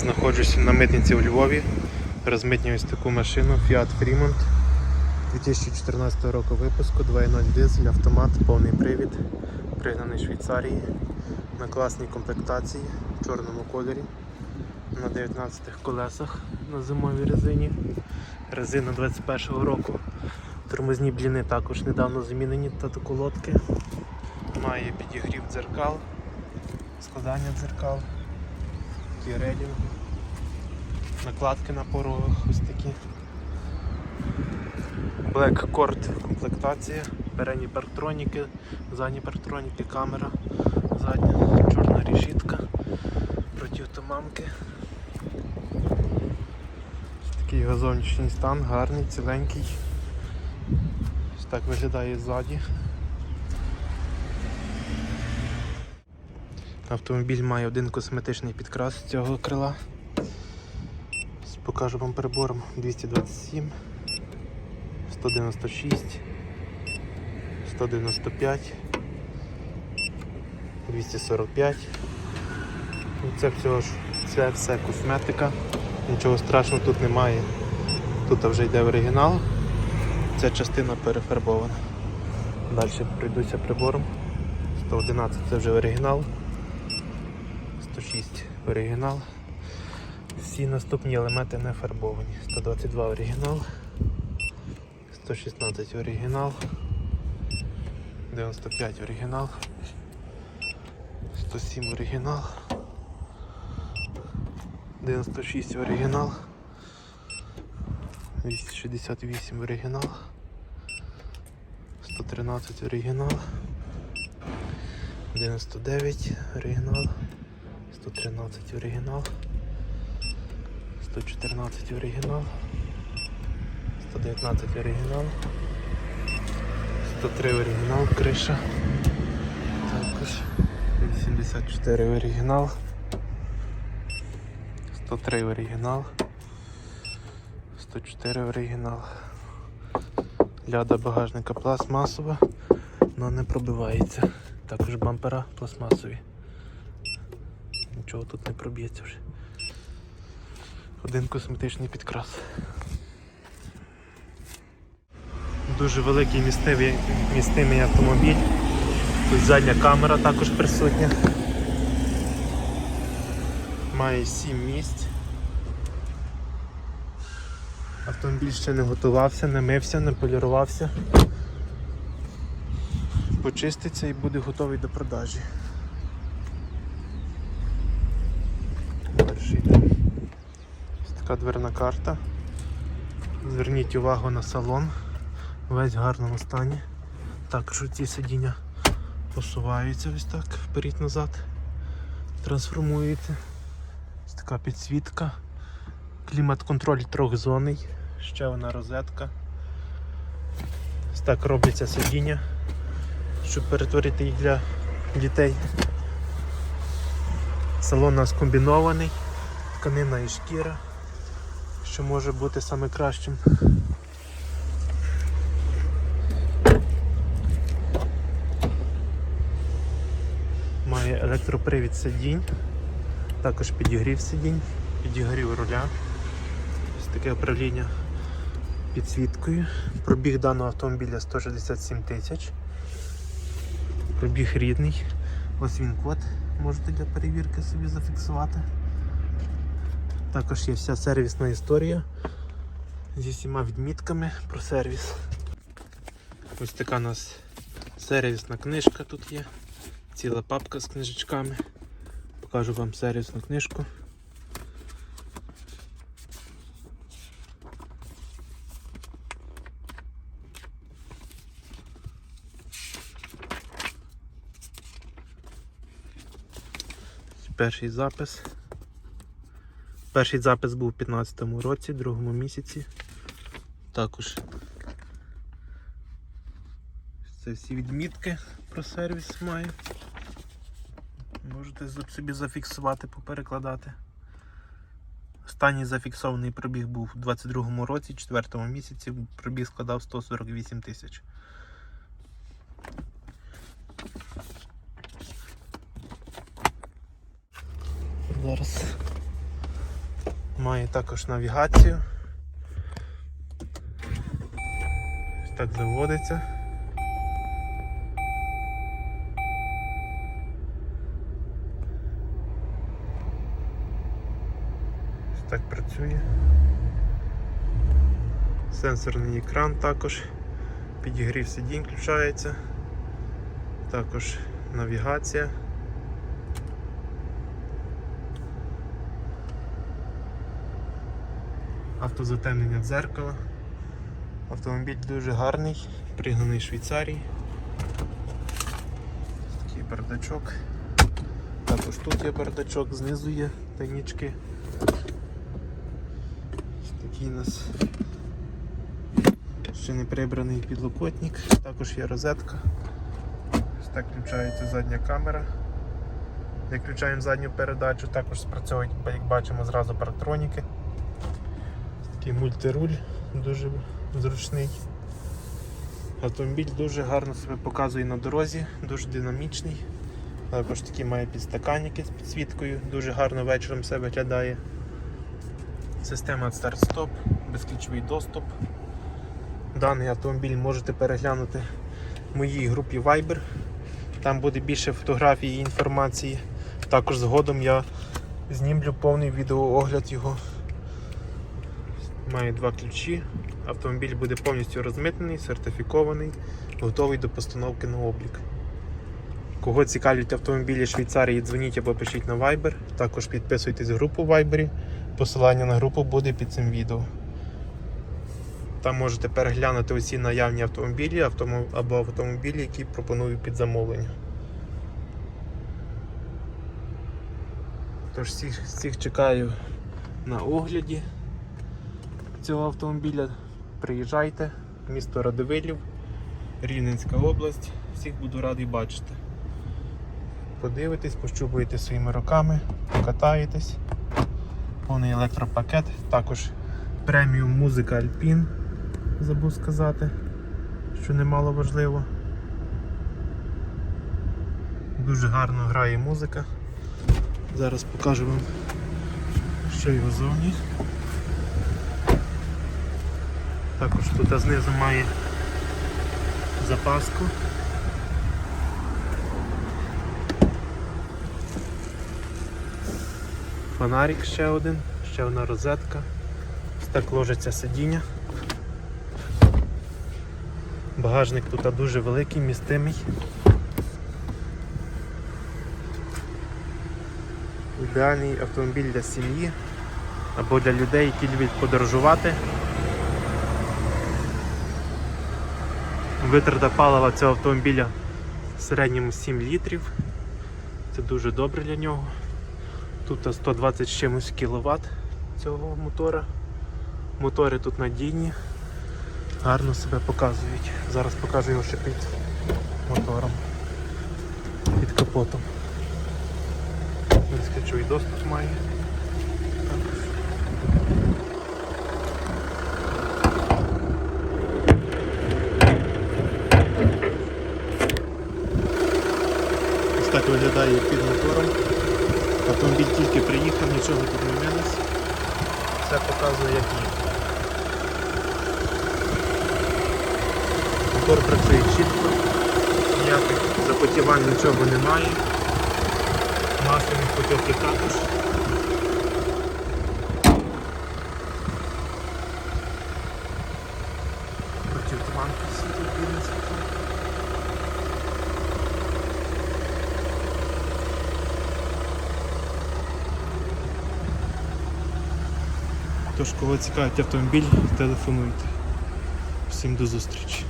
Знаходжусь на митниці у Львові. Розмитнюю ось таку машину Fiat Fremont 2014 року випуску, 2.0 дизель, автомат, повний привід, пригнаний Швейцарії на класній комплектації в чорному кольорі на 19 колесах на зимовій резині. Резина 21 року. Тормозні бліни також недавно замінені та колодки. Має підігрів дзеркал, складання дзеркал, такий релінг, накладки на порогах ось такі. Black Cord комплектація, передні парктроніки, задні парктроніки, камера, задня, чорна решітка, протиотуманки. Ось Такий його зовнішній стан, гарний, ціленький. Ось так виглядає ззаді. Автомобіль має один косметичний підкрас з цього крила. Покажу вам перебором 227, 196, 195, 245. Ну, Це всього ж це все косметика. Нічого страшного тут немає. Тут вже йде оригінал. Ця частина перефарбована. Далі пройдуся прибором. 111 це вже оригінал. 106 оригінал. Всі наступні елементи не фарбовані. 122 оригінал. 116 оригінал. 95 оригінал. 107 оригінал. 96 оригінал. 268 оригінал. 113 оригінал. 99 оригінал. 113 оригінал. 114 оригінал. 119 оригінал. 103 оригінал, криша. Також 84 оригінал. 103 оригінал. 104 оригінал. Ляда багажника пластмасова, але не пробивається. Також бампера пластмасові. Нічого тут не проб'ється вже. Один косметичний підкрас. Дуже великий містивий, містимий автомобіль. Тут задня камера також присутня. Має 7 місць. Автомобіль ще не готувався, не мився, не полірувався. Почиститься і буде готовий до продажі. Далі йде. Ось така дверна карта. Зверніть увагу на салон. Весь в гарному стані. Також ці сидіння посуваються ось так вперед-назад. Трансформуються. Ось така підсвітка. Клімат-контроль трьохзонний. Ще одна розетка. Ось так робиться сидіння, щоб перетворити їх для дітей. Салон у нас комбінований, тканина і шкіра, що може бути саме кращим. Має електропривід сидінь, також підігрів сидінь, підігрів руля. Ось таке управління підсвіткою. Пробіг даного автомобіля 167 тисяч. Пробіг рідний. Ось він код можете для перевірки собі зафіксувати. Також є вся сервісна історія зі всіма відмітками про сервіс. Ось така у нас сервісна книжка тут є. Ціла папка з книжечками. Покажу вам сервісну книжку. Перший запис. Перший запис був у 15-му році, другому місяці. Також це всі відмітки про сервіс має. Можете собі зафіксувати, поперекладати. Останній зафіксований пробіг був у 22-му році, 4 місяці, пробіг складав 148 тисяч. Зараз Має також навігацію. Ось так заводиться. Так працює. Сенсорний екран також. Підігрів сидінь включається. Також навігація. Автозатемнення дзеркала. Автомобіль дуже гарний, пригнаний Швейцарії. Такий бардачок. Також тут є бардачок, знизу є тайнічки. Такий у нас ще не прибраний підлокотник, також є розетка. Ось так включається задня камера. Як включаємо задню передачу, також спрацьовують, як бачимо, зразу парктроніки. Такий мультируль дуже зручний. Автомобіль дуже гарно себе показує на дорозі, дуже динамічний. Також такий має підстаканники з підсвіткою, дуже гарно вечором все виглядає. Система старт-стоп, безключовий доступ. Даний автомобіль можете переглянути в моїй групі Viber. Там буде більше фотографій і інформації. Також згодом я знімлю повний відеоогляд його. Має два ключі. Автомобіль буде повністю розмитнений, сертифікований, готовий до постановки на облік. Кого цікавлять автомобілі Швейцарії, дзвоніть або пишіть на Viber. Також підписуйтесь в групу в Viber. Посилання на групу буде під цим відео. Там можете переглянути усі наявні автомобілі або автомобілі, які пропоную під замовлення. Тож всіх, всіх чекаю на огляді цього автомобіля. Приїжджайте, місто Радивилів, Рівненська область. Всіх буду радий бачити. Подивитесь, пощупуєте своїми руками, покатаєтесь. Повний електропакет, також преміум музика Alpine, забув сказати, що немало важливо. Дуже гарно грає музика. Зараз покажу вам, що його зовні. Також тут знизу має запаску. Фонарик ще один, ще одна розетка. Ось так ложиться сидіння. Багажник тут дуже великий, містимий. Ідеальний автомобіль для сім'ї або для людей, які люблять подорожувати. Витрата палива цього автомобіля в середньому 7 літрів. Це дуже добре для нього. Тут 120 з чимось кВт цього мотора. Мотори тут надійні, гарно себе показують. Зараз покажу його ще під мотором, під капотом. Безключовий доступ має. Так виглядає під мотором. Автомобіль тільки приїхав, нічого тут не мінялось. Все показує як є. Мотор працює чітко, ніяких запотівань нічого немає. Масляних потоки також. Тож, кого цікавить автомобіль, телефонуйте. Всім до зустрічі.